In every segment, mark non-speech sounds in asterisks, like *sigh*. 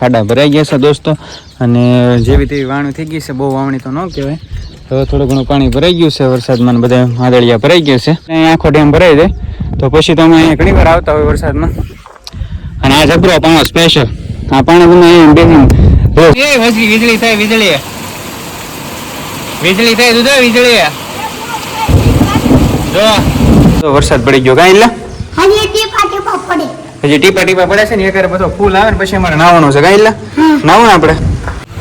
ખાડા ભરાઈ ગયા છે દોસ્તો. અને જેવી તેવી વાવણી થઈ ગઈ છે બહુ વાવણી તો ન કહેવાય. હવે થોડું ઘણું પાણી ભરાઈ ગયું છે વરસાદમાં બધા આદળિયા ભરાઈ ગયું છે. અહીંયા આખો ડેમ ભરાઈ જાય. તો પછી તમે અહીંયા ઘણી વાર આવતા હોય વરસાદમાં. અને આ જબરો પાણો સ્પેશિયલ આ પાણી તમે અહીંયા બે એ વસી વીજળી થાય વીજળી. વીજળી થાય દુધા વીજળી. જો. તો વરસાદ પડી ગયો કાંઈ એટલે હજી ટીપા ટીપા પડે છે ને એક બધો ફૂલ આવે ને પછી અમારે નાવાનું છે. કાંઈ નાવું ને આપણે.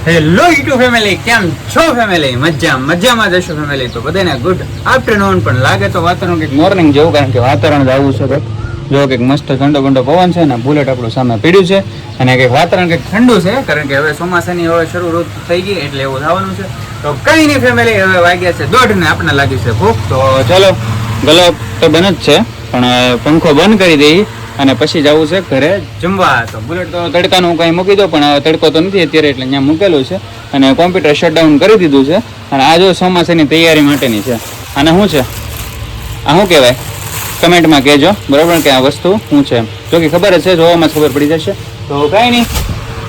હેલો યુટ્યુબ ફેમિલી કેમ છો ફેમિલી મજા મજામાં જશો ફેમિલી તો બધાને ગુડ આફ્ટરનૂન પણ લાગે તો વાતાવરણ કંઈક મોર્નિંગ જેવું કારણ કે વાતાવરણ જ આવું છે કંઈક. જો કંઈક મસ્ત ઠંડો ઠંડો પવન છે ને બુલેટ આપણું સામે પીડ્યું છે. અને કંઈક વાતાવરણ કંઈક ઠંડુ છે કારણ કે હવે ચોમાસાની હવે શરૂ ઋતુ થઈ ગઈ એટલે એવું થવાનું છે. તો કઈ નહીં ફેમિલી હવે વાગ્યા છે દોઢ ને આપણને લાગ્યું છે ભૂખ. તો ચલો ગલો તો બને જ છે પણ પંખો બંધ કરી દઈએ. અને પછી જવું છે ઘરે જમવા. તો બુલેટ તો તડકાનું કંઈ મૂકી દો પણ તડકો તો નથી અત્યારે એટલે અહીંયા મૂકેલું છે. અને કોમ્પ્યુટર શટડાઉન કરી દીધું છે. અને આ જો ચોમાસાની તૈયારી માટેની છે. અને શું છે? આ શું કહેવાય? કમેન્ટમાં કહેજો. બરાબર? કે આ વસ્તુ શું છે? જો કે ખબર છે, જોવામાં ખબર પડી જશે. તો કાંઈ નહીં.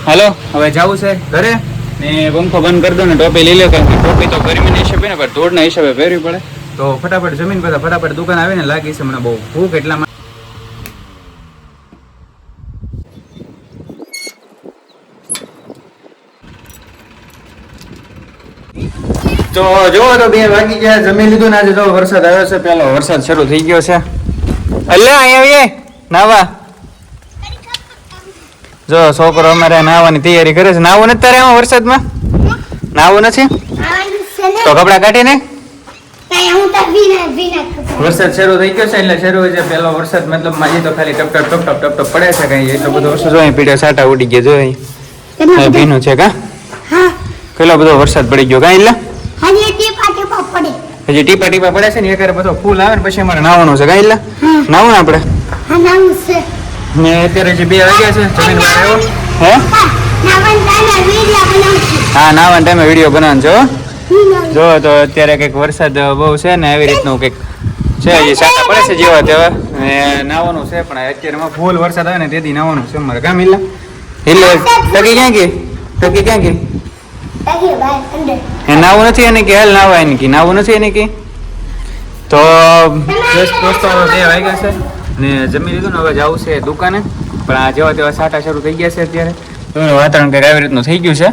હાલો, હવે જવું છે ઘરે. ને પંખો બંધ કરી દો ને ટોપી લઈ લો, કારણ કે ટોપી તો ગરમીના હિસાબે ને, પણ ધોળના હિસાબે પહેરવી પડે. તો ફટાફટ જમીન બધા ફટાફટ દુકાન આવીને લાગી છે. મને બહુ ભૂખ એટલા માટે તો જો તો બે વાગી ગયા જમી લીધું ને આજે તો વરસાદ આવ્યો છે પેલો વરસાદ શરૂ થઈ ગયો છે. એટલે અહીંયા આવીએ નાવા. જો છોકરો અમારે નાવાની તૈયારી કરે છે. નાવું નથી તારે એમાં વરસાદમાં? નાવું નથી? તો કપડા કાઢીને વરસાદ શરૂ થઈ ગયો છે એટલે શરૂ છે. પેલો વરસાદ મતલબમાં તો ખાલી ટપ ટપ ટપ ટપ ટપ પડે છે કઈ. એટલો બધો વરસાદ હોય પીડ્યો સાટા ઉડી ગયા જો ભીનું છે કા? કેટલો બધો વરસાદ પડી ગયો કાંઈ એટલે હજી ટીપા ટીપા પડે. હજી ટીપા ટીપા પડે છે ને એક બધો ફૂલ આવે ને પછી અમારે નાવાનું છે ગાઈલા નાવું આપણે. હા નાવું છે. ને અત્યારે જે બે વાગ્યા છે જમીન વાર આવ્યો. હે? હા નાવાના ટાઈમે વીડિયો બનાવવાનો છો. જો તો અત્યારે કંઈક વરસાદ બહુ છે ને એવી રીતનું કંઈક છે હજી સાટા પડે છે જેવા તેવા. ને નાવાનું છે પણ અત્યારમાં ફૂલ વરસાદ આવે ને તેથી નાવાનું છે મારે કામ હિલ્લા હિલ્લે ટકી ક્યાં ગઈ? ટકી ક્યાં ગઈ? એ નાવું નથી એને કે હાલ નાવા એને કે નાવું નથી એને કે? તો જસ્ટ દોસ્તો બે વાગ્યા છે ને જમી લીધું ને હવે જવું છે દુકાને. પણ આ જેવા તેવા સાટા શરૂ થઈ ગયા છે અત્યારે. તો વાતાવરણ કંઈક આવી રીતનું થઈ ગયું છે.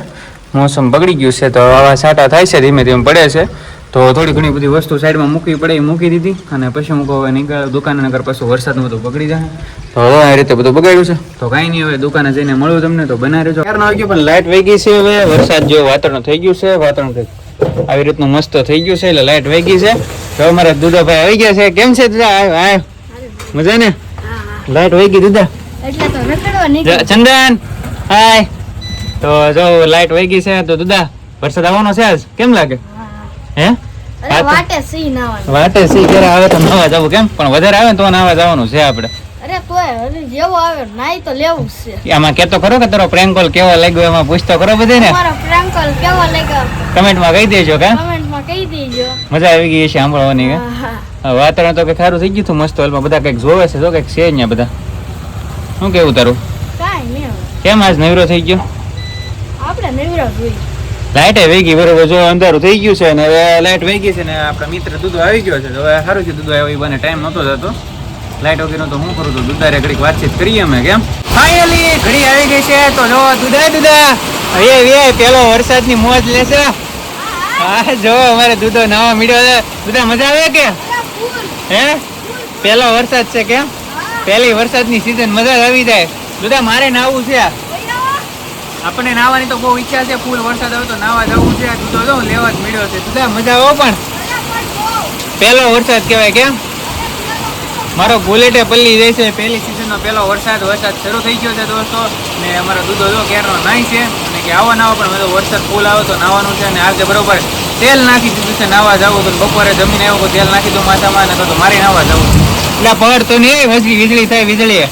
મોસમ બગડી ગયું છે તો આવા સાટા થાય છે ધીમે ધીમે પડે છે. તો થોડી ઘણી બધી વસ્તુ સાઈડમાં મૂકવી પડે એ મૂકી દીધી. અને પછી હું કહું હવે નીકળ દુકાને નગર પાછું વરસાદનું બધું બગડી જાય. તો હવે આ રીતે બધું બગાડ્યું છે. તો કાંઈ નહીં હવે દુકાને જઈને મળ્યું તમને તો બનાવી રહેજો. ક્યારે આવી ગયું પણ લાઇટ વહી ગઈ છે હવે. વરસાદ જેવું વાતાવરણ થઈ ગયું છે. વાતાવરણ કંઈક આવી રીતનું મસ્ત થઈ ગયું છે એટલે લાઇટ વહી ગઈ છે. તો અમારા દુધાભાઈ આવી ગયા છે. કેમ છે દુધા? આયો મજા ને લાઇટ વહી ગઈ દુધા? ચંદન હાય. તો જો લાઈટ વહી ગઈ છે તો દુદા વરસાદ આવવાનો છે આજ? કેમ લાગે? હે? વાટે સી નાવા વાટે સી ક્યારે આવે તો નાવા જવું કેમ? પણ વધારે આવે તો નાવા જવાનું છે આપણે અરે તોય જેવો આવે નાઈ તો લેવું છે. આમાં કેતો ખરો કે તારો પ્રેન્ક કોલ કેવો લાગ્યો? એમાં પૂછતો ખરો બધે ને તમારો કોલ કેવો લાગ્યો? કમેન્ટમાં કહી દેજો કા કમેન્ટમાં કહી દેજો. મજા આવી ગઈ છે સાંભળવાની કે. વાતાવરણ તો કે સારું થઈ ગયું હતું મસ્ત હાલમાં. બધા કંઈક જોવે છે તો કંઈક છે અહીંયા બધા. શું કેવું તારું? કાંઈ નહીં કેમ આજ નવરો થઈ ગયો? આપણે નવરા જોઈ લાઇટે વહી ગઈ બરોબર જો અંધારું થઈ ગયું છે ને હવે લાઇટ વહી ગઈ છે ને આપણા મિત્ર દૂધો આવી ગયો છે. તો હવે સારું છે દૂધો આવ્યો એ બને ટાઈમ નહોતો જતો. લાઈટ વગેરે તો હું કરું તો દુધારે ઘડીક વાતચીત કરીએ અમે કેમ? ફાઇનલી ઘડી આવી ગઈ છે તો જો દુધા દુધા એ વે પેલો વરસાદની મોજ લેશે હા જો અમારે દૂધો નવા મીડ્યો છે. દુધા મજા આવે કે? હે? પેલો વરસાદ છે કેમ? પહેલી વરસાદની સીઝન મજા જ આવી જાય. દુધા મારે નાવું છે. આપણને નાવાની તો બહુ ઈચ્છા છે, ફૂલ વરસાદ આવે તો નાવા જવું છે દૂધો જો, લેવા જ મળ્યો છે. દુધા મજા આવો પણ. પહેલો વરસાદ કહેવાય કેમ મારો બુલેટે પલ્લી જાય છે. પહેલી સિઝનનો પહેલો વરસાદ વરસાદ શરૂ થઈ ગયો છે દોસ્તો. ને અમારો દૂધો જો ક્યારનો નાય છે. અને કે આવો નાવો પણ બધો વરસાદ ફૂલ આવે તો નાવાનું છે. અને આજે બરોબર. તેલ નાખી દીધું છે નાવા જવું. તો બપોરે જમીને આવ્યો તો તેલ નાખી દઉં માથામાં ને તો મારે નાવા જવું. એટલે પડ તો નહીં વીજળી થાય વીજળી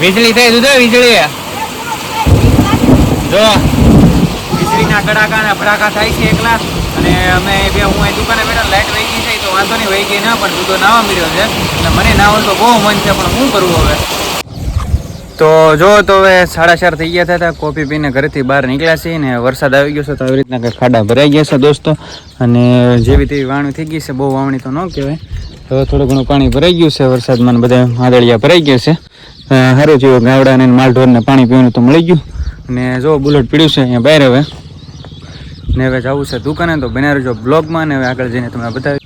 વીજળી થાય દૂધો વીજળી જો, વીજળીના કડાકા અને ભડાકા થાય છે એકલા. અને અમે બે, હું અહીં દુકાને બેઠા, લાઈટ વહી ગઈ છે, તો વાંધો નહીં, વહી ગઈ ના, પણ દૂધો નાવા મળ્યો છે. અને મને નાવાનું તો બહુ મન છે, પણ શું કરવું હવે? તો જો, તો હવે સાડા ચાર થઈ ગયા હતા કોફી પીને ઘરેથી બહાર નીકળ્યા છીએ ને વરસાદ આવી ગયો છે, તો આવી રીતના ખાડા ભરાઈ ગયા છે દોસ્તો. અને જેવી તેવી વાવણી થઈ ગઈ છે, બહુ વાવણી તો ન કહેવાય. હવે થોડું ઘણું પાણી ભરાઈ ગયું છે, વરસાદમાં બધા માદળિયા ભરાઈ ગયા છે. સારું જેવું ગાવડાને માલઢોરને પાણી પીવાનું તો મળી ગયું. અને જો બુલેટ પીડ્યું છે અહીંયા બહાર હવે. ને હવે જવું છે દુકાને, તો બના રહેજો બ્લોગમાં, ને હવે આગળ જઈને તમને બતાવી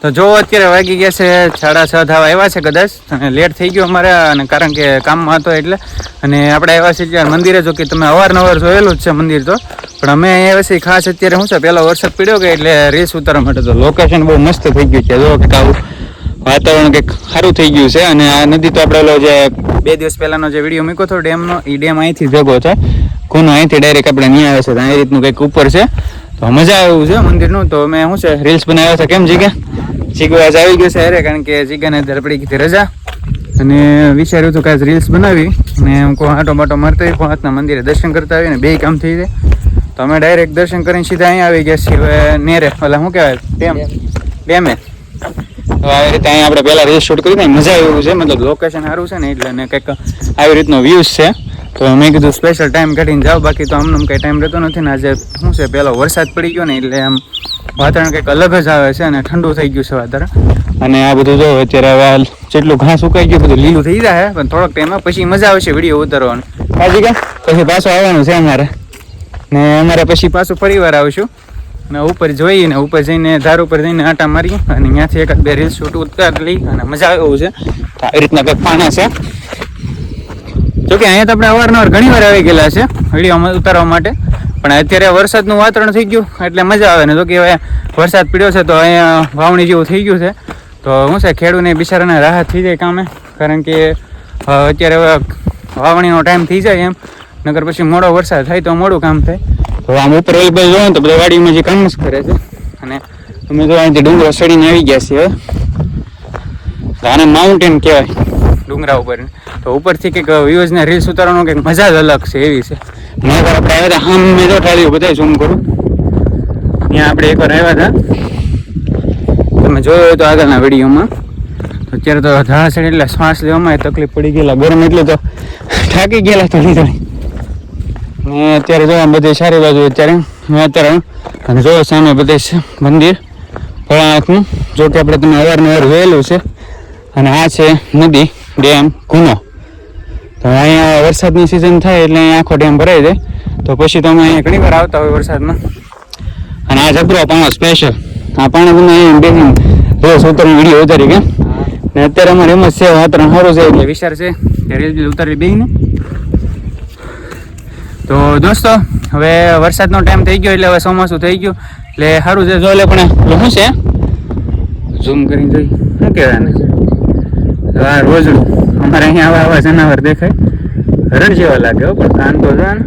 તો જો અત્યારે વાગી ગયા છે સાડા છ થવા આવ્યા છે કદાચ, અને લેટ થઈ ગયો અમારે, અને કારણ કે કામમાં હતો એટલે. અને આપણે આવ્યા છીએ ત્યાં મંદિરે, જો કે તમે અવારનવાર જોયેલું જ છે મંદિર તો. પણ અમે આવ્યા છીએ ખાસ અત્યારે શું છે, પહેલો વરસાદ પડ્યો કે એટલે રેસ ઉતારવા માટે તો લોકેશન બહુ મસ્ત થઈ ગયું છે. જો કે આવું વાતાવરણ કંઈક સારું થઈ ગયું છે અને આ નદી તો આપણે જે બે દિવસ પહેલાનો જે વીડિયો મૂક્યો હતો ડેમનો એ ડેમ અહીંથી ભેગો છે. કોનો અહીંથી ડાયરેક્ટ આપણે નહીં આવે છે તો આ રીતનું કંઈક ઉપર છે. તો મજા આવ્યું છે મંદિરનું. તો મેં શું છે રીલ્સ બનાવ્યા છે કેમ જીગા? જીગો આજે આવી ગયો છે અરે કારણ કે જીગાને અત્યારે કીધી રજા. અને વિચાર્યું હતું કે આજ રીલ્સ બનાવી. અને હું કહું આટો બાટો મારતો હોય હાથના મંદિરે દર્શન કરતા આવીને બે કામ થઈ જાય. તો અમે ડાયરેક્ટ દર્શન કરીને સીધા અહીંયા આવી ગયા છીએ નેરે ઓલા શું કહેવાય ડેમ. ડેમે. તો આવી રીતે અહીંયા આપણે પહેલાં રીલ શૂટ કરી મજા આવ્યું છે. મતલબ લોકેશન સારું છે ને એટલે ને કંઈક આવી રીતનો વ્યૂઝ છે. તો મેં કીધું સ્પેશિયલ ટાઈમ કાઢીને જાઓ. બાકી તો આમને કંઈ ટાઈમ રહેતો નથી ને આજે શું છે, પહેલો વરસાદ પડી ગયો ને એટલે આમ વાતાવરણ કંઈક અલગ જ આવે છે અને ઠંડુ થઈ ગયું છે વાતાવરણ. અને આ બધું જો અત્યારે હવે જેટલું ઘાસ સુકાઈ ગયું, બધું લીલું થઈ જાય પણ થોડોક ટાઈમમાં પછી મજા આવશે વીડિયો ઉતારવાનો. કાજી કે? પછી પાછું આવવાનું છે અમારે. ને અમારે પછી પાછું ફરીવાર આવશું. અને ઉપર જોઈએ ને, ઉપર જઈને ધાર ઉપર જઈને આટા મારી અને ત્યાંથી એકાદ બે રીલ શૂટ ઉતાર લઈ અને મજા આવે એવું છે. આવી રીતના કંઈક પાણા છે. જોકે અહીંયા તો આપણે અવારનવાર ઘણી વાર આવી ગયેલા છે વીડિયો ઉતારવા માટે. પણ અત્યારે વરસાદનું વાતાવરણ થઈ ગયું એટલે મજા આવે ને. જો કે હવે વરસાદ પીડ્યો છે તો અહીંયા વાવણી જેવું થઈ ગયું છે. તો શું છે, ખેડૂને બિચારાને રાહત થઈ જાય કામે. કારણ કે અત્યારે હવે વાવણીનો ટાઈમ થઈ જાય એમ. નગર પછી મોડો વરસાદ થાય તો મોડું કામ થાય. તો આમ ઉપર ઓલી જોવો તો બધા વાડીમાં જે કામ કરે છે. અને અમે તો અહીંથી ડુંગરો ચડીને આવી ગયા છીએ, હવે. આને માઉન્ટેન કહેવાય, ડુંગરા ઉપર. તો ઉપરથી કંઈક વ્યૂઝને રીલ્સ ઉતારવાનો કંઈક મજા જ અલગ છે, એવી છે. મેં એકવાર આપણે આવ્યા હતા હા મેં તો ઠાલ્યું બધા ઝૂમ કરું. ત્યાં આપણે એકવાર આવ્યા હતા. તમે જોયો તો આગળના વિડીયોમાં. તો અત્યારે તો ધાણા ચડી એટલે શ્વાસ લેવામાં તકલીફ પડી ગયેલા. ગરમ એટલે તો થાકી ગયેલા થોડી થોડી અત્યારે જો બધી સારી બાજુ અત્યારે વાતાવરણ. અને જો સામે બધે મંદિર, ભોળાનાથનું, જો કે આપણે તમે અવારનવાર જોયેલું છે. અને આ છે નદી, ડેમ ગુનો તો અહીંયા વરસાદની સિઝન થાય એટલે અહીંયા આખો ડેમ ભરાઈ જાય. તો પછી તમે અહીંયા ઘણી વાર આવતા હોય વરસાદમાં. અને આ જબરો પાણો સ્પેશિયલ આ પાણી તમે અહીંયા બેસીને રોજ ઉતરીને વીડિયો ઉતારી કે ને અત્યારે અમારે એમ જ છે, વાતાવરણ સારું છે એટલે વિચાર છે કે રેલ ઉતારી બેહીને તો દોસ્તો, હવે વરસાદનો ટાઈમ થઈ ગયો એટલે હવે ચોમાસું થઈ ગયું. એટલે સારું છે, જો એટલે પણ શું છે? ઝૂમ કરીને જોઈ. શું કહેવાય આને? આ રોજ અમારે અહીંયા આવા આવા જનાવર દેખાય. હરણ જેવા લાગે હો, પણ કાન તો જો ને.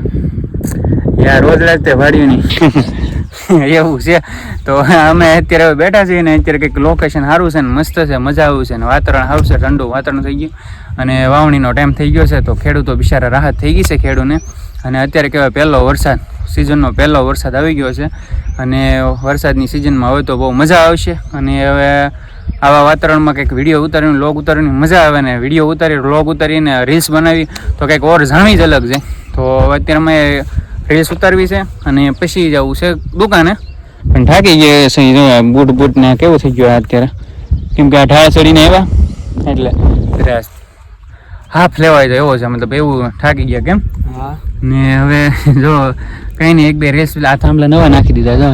યાર રોજ લાગતે વાડીની *laughs* એવું છે. તો અમે અત્યારે બેઠા છીએ ને અત્યારે કંઈક લોકેશન સારું છે ને મસ્ત છે, મજા આવ્યું છે ને વાતાવરણ સારું છે, ઠંડુ વાતાવરણ થઈ ગયું. અને વાવણીનો ટાઈમ થઈ ગયો છે, તો ખેડૂતો બિચારા રાહત થઈ ગઈ છે ખેડૂને અને અત્યારે કહેવાય પહેલો વરસાદ સિઝનનો પહેલો વરસાદ આવી ગયો છે. અને વરસાદની સિઝનમાં હવે તો બહુ મજા આવશે. અને હવે આવા વાતાવરણમાં કંઈક વીડિયો ઉતારીને લોગ ઉતારીને મજા આવે ને વીડિયો ઉતારી લોગ ઉતારીને રીલ્સ બનાવી તો કંઈક ઓર જાણવી જ અલગ છે. તો અત્યારે અમે રીલ્સ ઉતારવી છે અને પછી જવું છે દુકાને. પણ થાકી ગયા છે બૂટ બૂટ ને કેવું થઈ ગયું અત્યારે? કેમ કે આ ઢાળ ચડીને આવ્યા? એટલે ત્યારે હાફ લેવાય તો એવો છે. મતલબ એવું થાકી ગયા કેમ? હા. ને હવે જો કંઈ નહીં એક બે રેસ આ થાંભલા નવા નાખી દીધા જો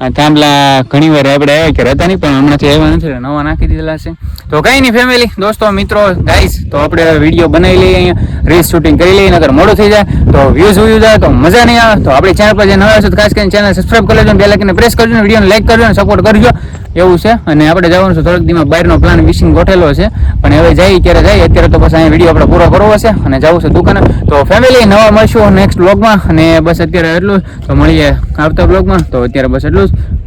આ થાંભલા ઘણી વાર આપણે આવ્યા કે રહેતા નહીં પણ હમણાંથી આવ્યા નથી નવા નાખી દીધેલા છે. તો કંઈ નહીં ફેમિલી દોસ્તો મિત્રો ગાઈસ તો આપણે વીડિયો બનાવી લઈએ અહીંયા રેસ શૂટિંગ કરી લઈએ નગર મોડું થઈ જાય. તો વ્યૂઝ વ્યૂઝ જાય તો મજા નહીં આવે. તો આપણી ચેનલ પર જે નવા તો ખાસ કરીને ચેનલ સબસ્ક્રાઈબ કરી લેજો બે લાઈકને પ્રેસ કરજો વિડીયોને લાઈક કરજો અને સપોર્ટ કરજો. એવું છે. અને આપણે જવાનું છે થોડીક દીમાં બહારનો પ્લાન વિશિંગ ગોઠેલો છે. પણ હવે જઈએ ક્યારે જઈએ અત્યારે તો બસ અહીંયા વીડિયો આપણે પૂરો કરવો છે અને જવું છે દુકાને. તો ફેમિલી નવા મળશું નેક્સ્ટ બ્લોગમાં અને બસ અત્યારે એટલું. તો મળીએ આવતા બ્લોગમાં તો અત્યારે બસ એટલું જ.